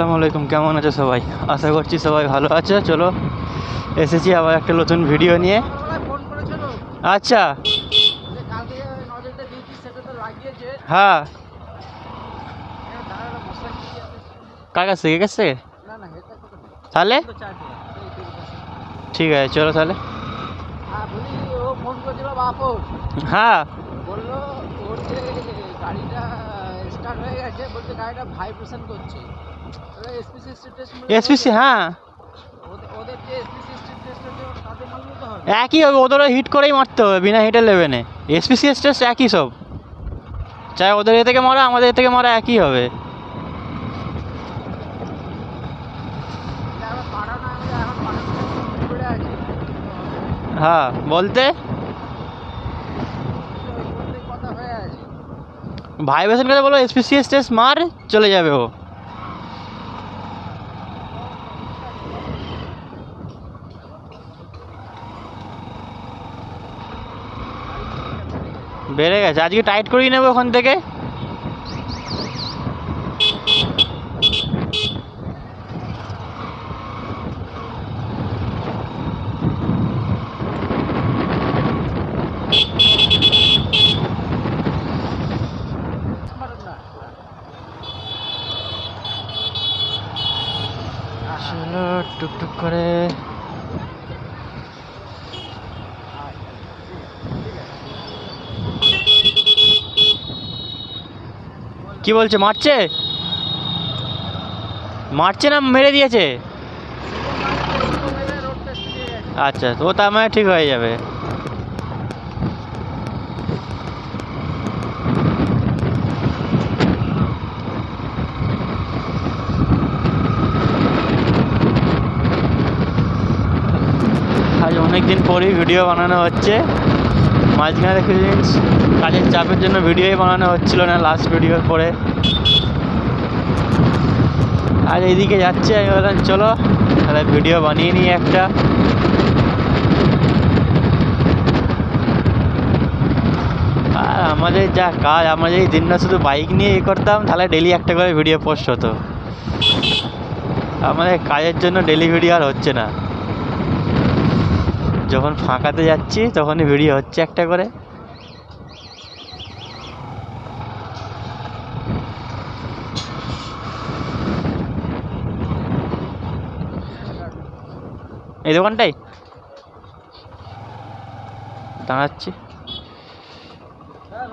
আসসালামু আলাইকুম, কেমন আছো সবাই? আশা করছি সবাই ভালো আছে। চলো, এসেছি আবার একটা নতুন ভিডিও নিয়ে। আচ্ছা। হ্যাঁ। কি কার কাছ হেডটা কত তাহলে। ঠিক আছে, চলো তাহলে। হ্যাঁ। বলল গাড়িটা স্টার্ট হয়ে গেছে, বলছে গাড়িটা ভাইব্রেশন করছে। এসপিসি হ্যাঁ। টেস্ট একই হবে, ওদেরও হিট করেই মারতে হবে, বিনা হিটে নেবে না এসপিসি স্টেস একই সব। চাই ওদের এ থেকে মারা, আমাদের এ থেকে মারা একই হবে। হ্যাঁ বলতে? ভাইব্রেশন করে বলো, এসপিসি স্টেস মার, চলে যাবে ও। বেড়ে গেছে। আজকে টাইট করিয়ে নেব ওখান থেকে। টুকটুক করে। কি বলছে, মারছে? মারছে না, মেরে দিয়েছে? আচ্ছা তো তার মানে ঠিক হয়ে যাবে। আজ অনেক দিন পরেই ভিডিও বানানো হচ্ছে। মাঝখানে কিছুদিন কাজের চাপের জন্য ভিডিওই বানানো হচ্ছিল না লাস্ট ভিডিওর পরে। আর এইদিকে যাচ্ছে, আমি বললাম, চলো, তাহলে ভিডিও বানিয়ে নিই একটা। আর আমাদের যা কাজ, আমরা যদি দিনটা শুধু বাইক নিয়ে এ করতাম, তাহলে ডেলি একটা করে ভিডিও পোস্ট হতো। আমাদের কাজের জন্য ডেলি ভিডিও আর হচ্ছে না। যখন ফাঁকাতে যাচ্ছি তখনই ভিডিও হচ্ছে একটা করে। এই দোকানটাই? দাঁড়াচ্ছি। হ্যাঁ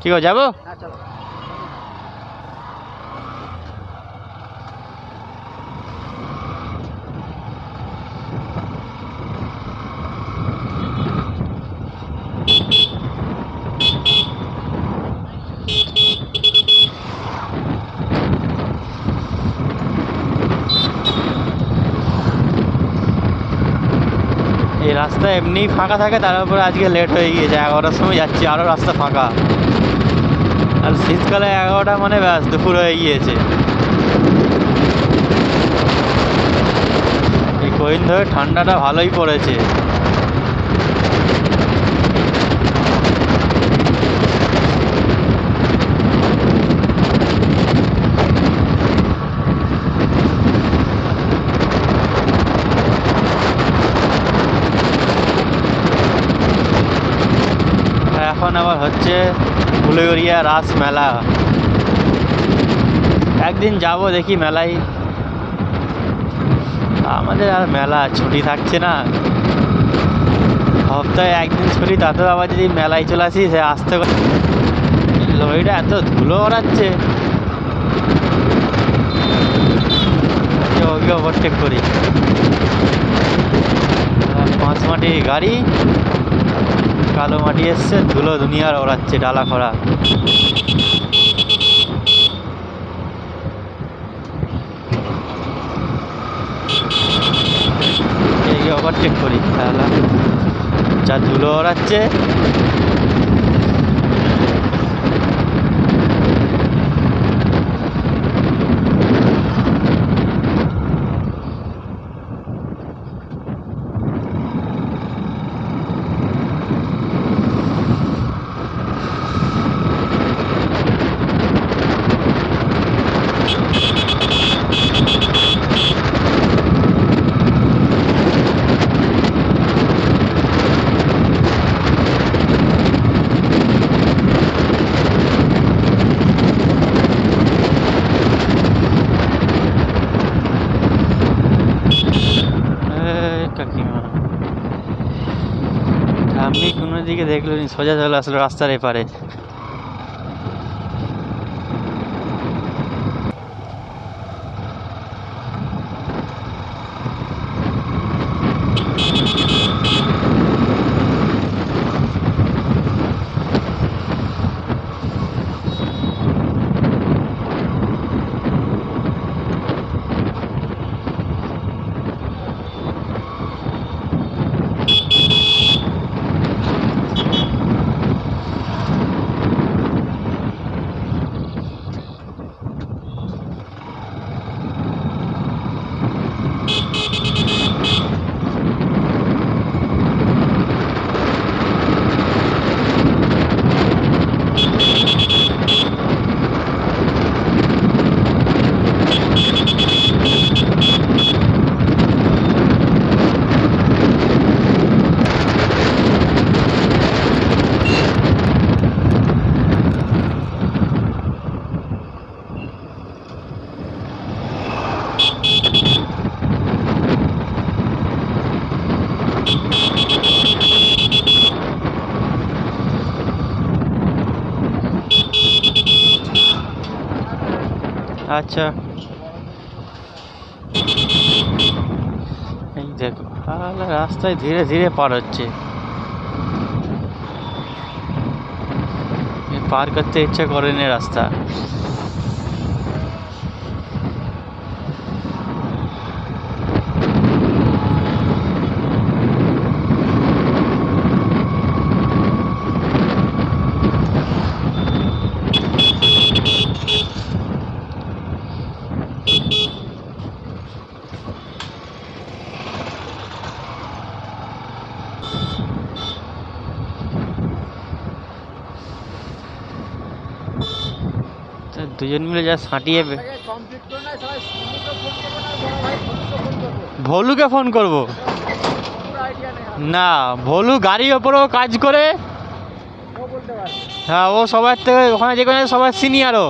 কি যাব? এই রাস্তা এমনিই ফাঁকা থাকে, তার উপরে আজকে লেট হয়ে গিয়েছে। এগারোটার সময় যাচ্ছি আরও রাস্তা ফাঁকা। আর শীতকালে এগারোটা মানে ব্যাস, দুপুর হয়ে গিয়েছে। এই কদিন ধরে ঠান্ডাটা ভালোই পড়েছে এখন আবার হচ্ছে ফুলগড়িয়া রাস মেলা। একদিন যাব দেখি মেলায়। আমাদের আর মেলা ছুটি থাকছে না। সপ্তাহে একদিন ছুটি, তাতেও আবার যদি মেলায় চলে আসি, সে আসতে লরিটা এত ধুলো ওড়াচ্ছে। ওকে ওভারটেক করি। পাঁচ মাটির গাড়ি। কালো মাটি এসছে ধুলো দুনিয়ার ওড়াচ্ছে ডালা খরা। ওভারটেক করি তাহলে। যা ধুলো ওড়াচ্ছে আমি কোনো দিকে দেখল সোজা চলে আসলো রাস্তার এপারে। আচ্ছা। এই দেখো তাহলে রাস্তায় ধীরে ধীরে পার হচ্ছে। পার করতে ইচ্ছা করেনি রাস্তা। দুজন মিলে যা সাঁটিয়ে ভলুকে ফোন করব। না ভলু গাড়ির ওপরেও কাজ করে। হ্যাঁ ও সবার থেকে ওখানে যে কোনো সবার সিনিয়রও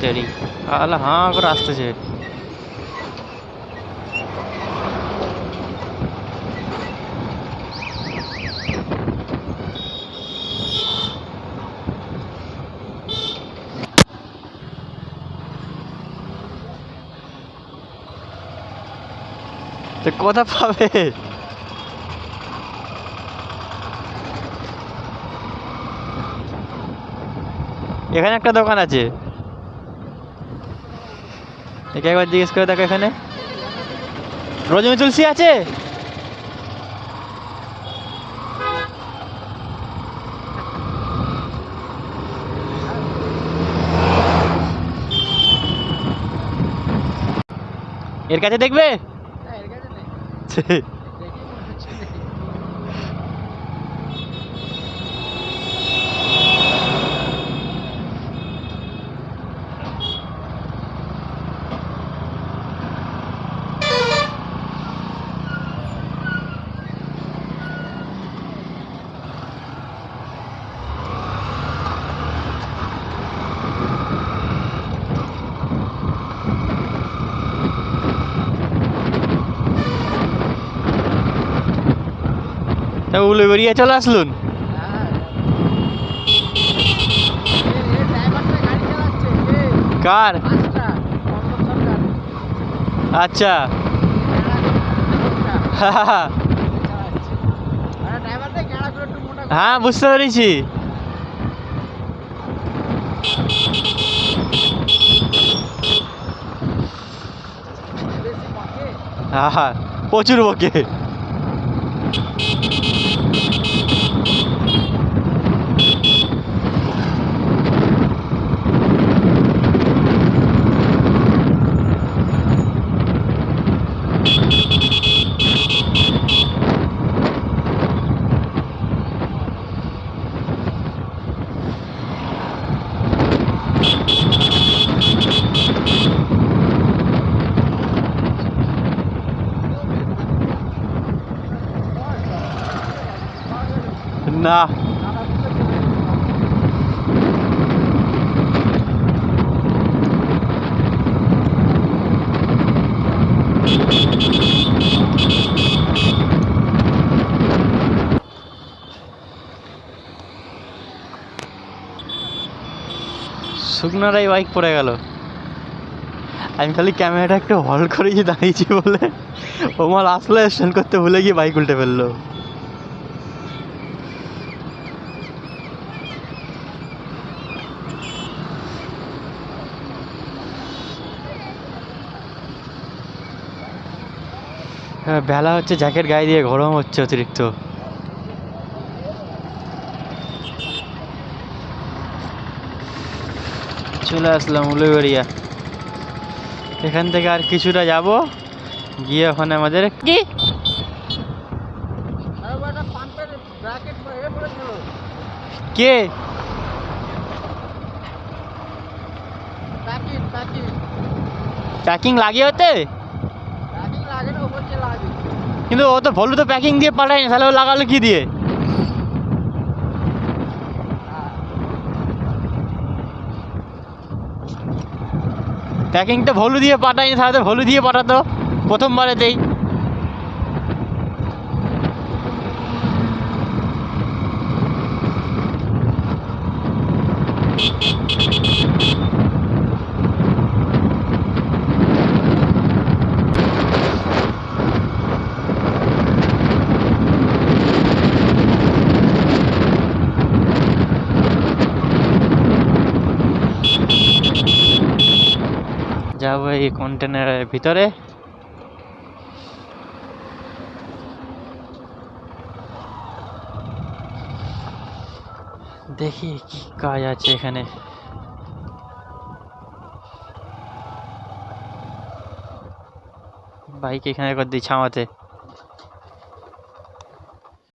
তেরি আলা হাঁ করে আসতেছে। তো কথা পাবে? এখানে একটা দোকান আছে। একে একবার জিজ্ঞেস করে দেখো এখানে। রজনী তুলসী আছে? এর কাছে দেখবে? এর কাছে নেই দেখি মনে হচ্ছে নেই। তা উলে বেরিয়ে চলে আসলুন হ্যাঁ। এ- এ ড্রাইভারটা গাড়ি চালাচ্ছে, এ, কার মাস্টার, অর্ণব সরকার। আচ্ছা ক্যাড়া করে চালাচ্ছে। আরে ক্যাড়া করে একটু মোটা করে? হ্যাঁ বুঝতে পেরেছি। বকে। হ্যাঁ প্রচুর বকে। না। শুকনারাই বাইক পড়ে গেল। আমি খালি ক্যামেরাটা একটু হল করে গিয়ে দাঁড়িয়েছি বলে মাল আসলে স্ট্যান্ড করতে ভুলে গিয়ে বাইক উল্টে ফেলল। বেলা হচ্ছে জ্যাকেট গায়ে দিয়ে গরম হচ্ছে অতিরিক্ত। চলে আসলাম উলুবেড়িয়া। এখান থেকে আর কিছুটা যাব গিয়ে ওখানে আমাদের কি? কে? প্যাকিং লাগিয়ে হতে প্যাকিং লাগে না উপর যে লাগে কিন্তু ও তো ভলু তো প্যাকিং দিয়ে পাঠায়নি, তাহলে ও লাগালো কি দিয়ে? প্যাকিংটা ভলু দিয়ে পাঠায়নি, তাহলে ভলু দিয়ে পাঠাতো প্রথমবারেতেই। যাব এই কন্টেনারের ভিতরে। দেখি কি কাজ আছে এখানে। বাইক এখানে করে দিই ছামাতে